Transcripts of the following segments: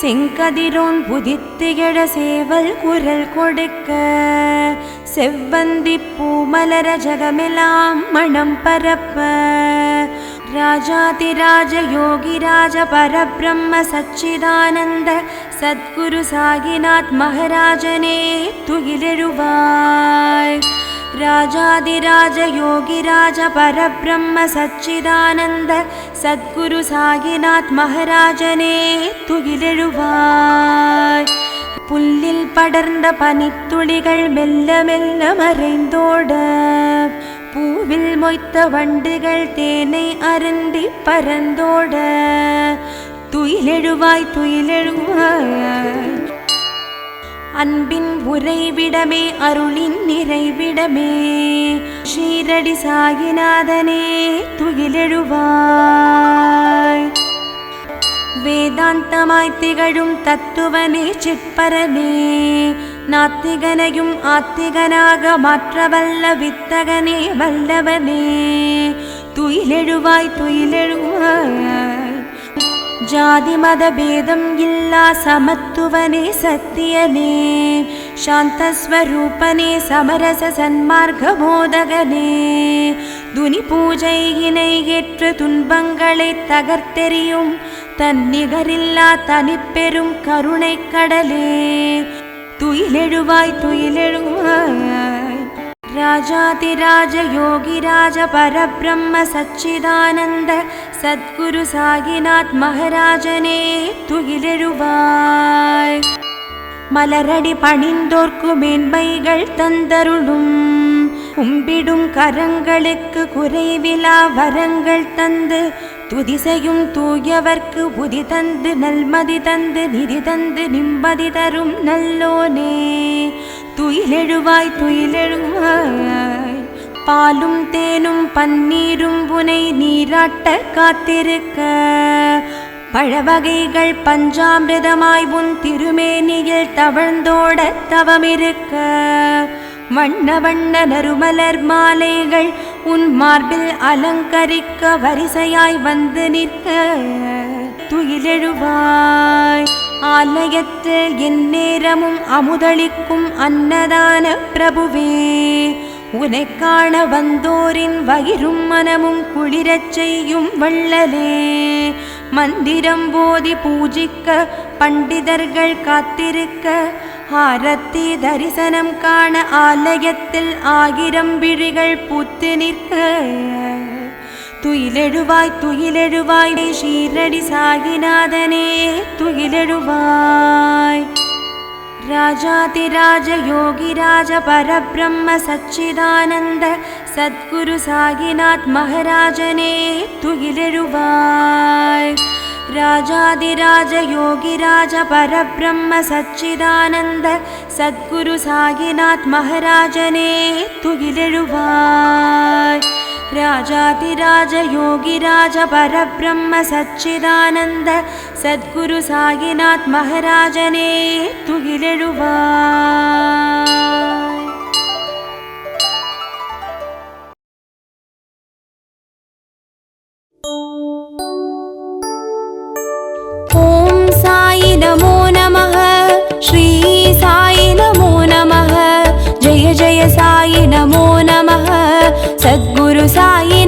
செங்கதிரோன் புதித்திகழ சேவல் குரல் கொடுக்க செவ்வந்தி பூமலர ஜகமெல்லாம் மணம் பரப்ப. ராஜாதிராஜ யோகிராஜ பரபிரம்ம சச்சிதானந்த சத்குரு சாகிநாத் மகராஜனே துயிலெழுவாய். ராஜாதிராஜ யோகிராஜ பரபிரம்ம சச்சிதானந்த சத்குரு சாகிநாத் மகாராஜனே துயிலெழுவாய். புல்லில் படர்ந்த பனித்துளிகள் மெல்ல மெல்ல மறைந்தோட பூவில் மொய்த்த வண்டுகள் தேனை அருந்தி பறந்தோட. துயிலெழுவாய் துயிலெழுவாய். அன்பின் உறைவிடமே அருளின் நிறைவிடமே. ஷீரடி சாயிநாதனே துயிலெழுவாய். வேதாந்தமாய் திகழும் தத்துவனே சிற்பரனே. நாத்திகனையும் ஆத்திகனாக மாற்றவல்ல வித்தகனே வல்லவனே. துயிலெழுவாய் துயிலெழுவாய். ஜாதி மத பேதம் இல்லா சமத்துவனே சத்தியனே சாந்தஸ்வரூபனே சமரச சன்மார்க்க போதகனே துனி பூஜையினை ஏற்று துன்பங்களை தகர்த்தெறியும் தன்னிகரில்லா தனிப்பெரும் கருணை கடலே. துயிலெழுவாய் துயிலெழுவாய். ராஜாதிராஜ யோகிராஜ பரபிரம்ம சச்சிதானந்த சத்குரு சாகிநாத் மகாராஜனே துயிலெழுவாய் மலரடி பணிந்தோர்க்கு மேன்மைகள் தந்தருளும் கும்பிடும் கரங்களுக்கு குறைவிலா வரங்கள் தந்து துதிசையும் தூயவர்க்கு உதி தந்து நல்மதி தந்து நிதி தந்து நிம்மதி தரும் நல்லோனே துயிலெழுவாய் துயிலெழுவாய். பாலும் தேனும் பன்னீரும் புனை நீராட்ட காத்திருக்க. பழவகைகள் பஞ்சாமிரதமாய் உன் திருமேனியில் தவழ்ந்தோட தவமிருக்க. வண்ண வண்ண நறுமலர் மாலைகள் உன் மார்பில் அலங்கரிக்க வரிசையாய் வந்து நிற்க. துயிலெழுவாய் ஆலயத்தில் எந்நேரமும் அமுதளிக்கும் அன்னதான பிரபுவே உனை காண வந்தோரின் வயிறும் மனமும் குளிரச் செய்யும் வள்ளலே. மந்திரம் போதி பூஜிக்க பண்டிதர்கள் காத்திருக்க ஆரத்தி தரிசனம் காண ஆலயத்தில் ஆகிரம் விழிகள் பூத்து நிற்க. துயிலெழுவாய் துயிலெழுவாய் ஷீரடி சாகிநாதனே துயிலெழுவாய். ராஜாதிராஜ யோகிராஜ பரபிரம்ம சச்சிதானந்த சத்குரு சாகிநாத் மகராஜனே துயிலெழுவாய். ராஜாதிராஜ யோகிராஜ பரபிரம்ம சச்சிதானந்த சத்குரு சாகிநாத் மகராஜனே துயிலெழுவாய். राजातिराजयोगिराज परब्रह्म सच्चिदानन्द सद्गुरु सागिनाथ् महाराजने तुगिलेरुवा ಸಾಯಿ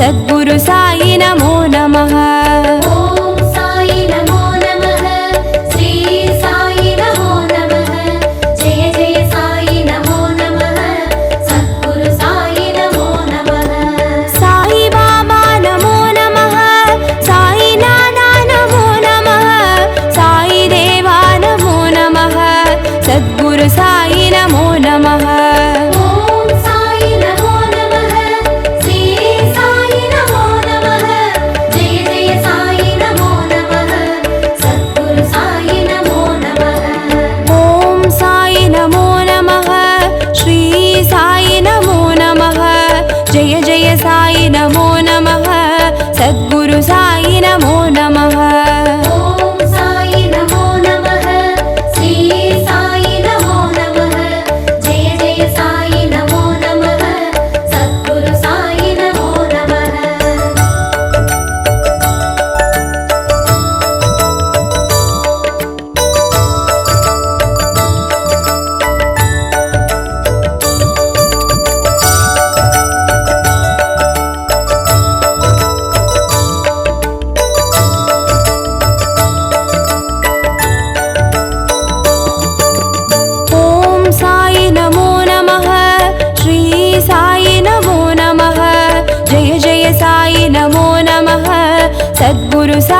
സദ്ഗുരു സായിനം ഒരു സാ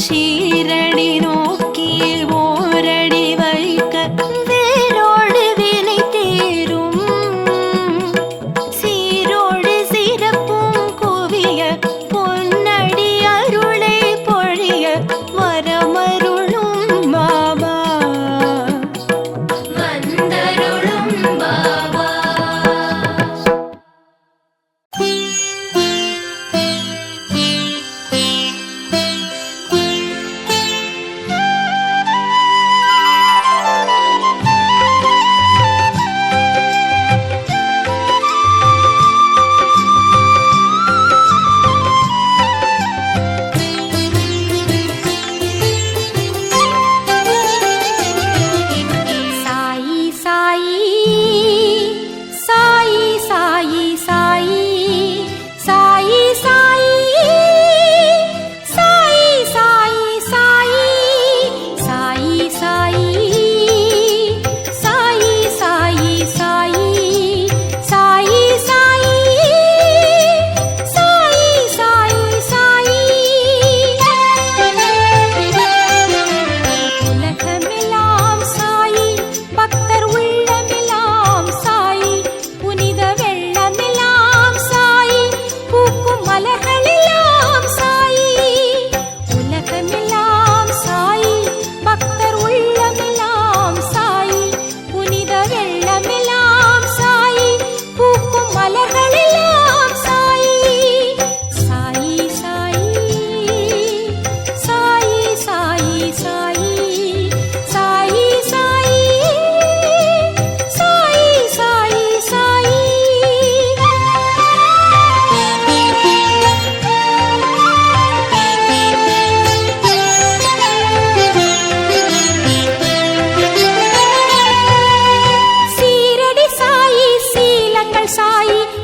ശീരണിന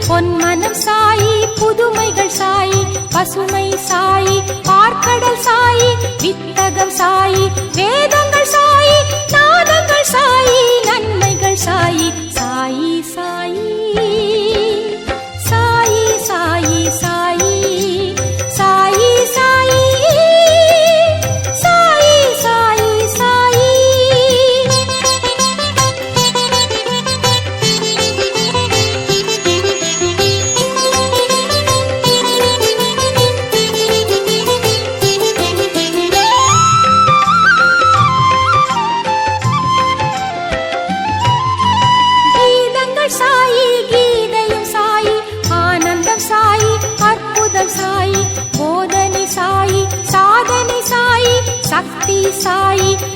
பொன்மனம் சாயி புதுமைகள் சாயி பசுமை சாயி ஆர்கடல் சாயி வித்தகம் சாயி வேத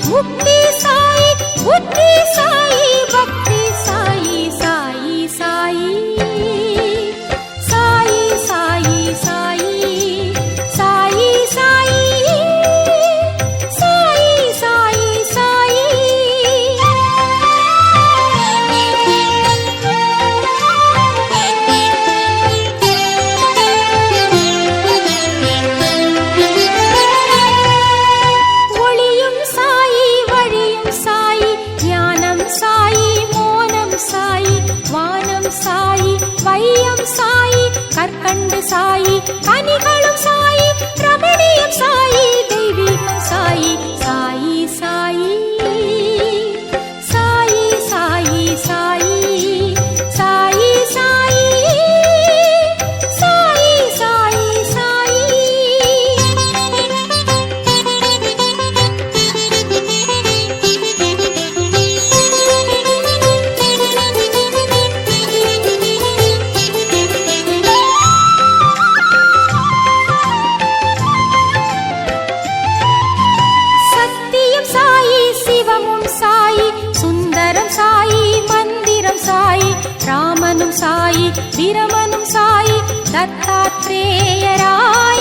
புத்தி சாய் புத்தி சாய் சாயி கற்கண்டு சாயி கனிகளும் சாயி வீரமனும் சாயி தத்தாத்ரேயராய்.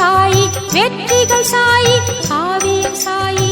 சாயி வெற்றிகள் சாயி காவியம் சாயி.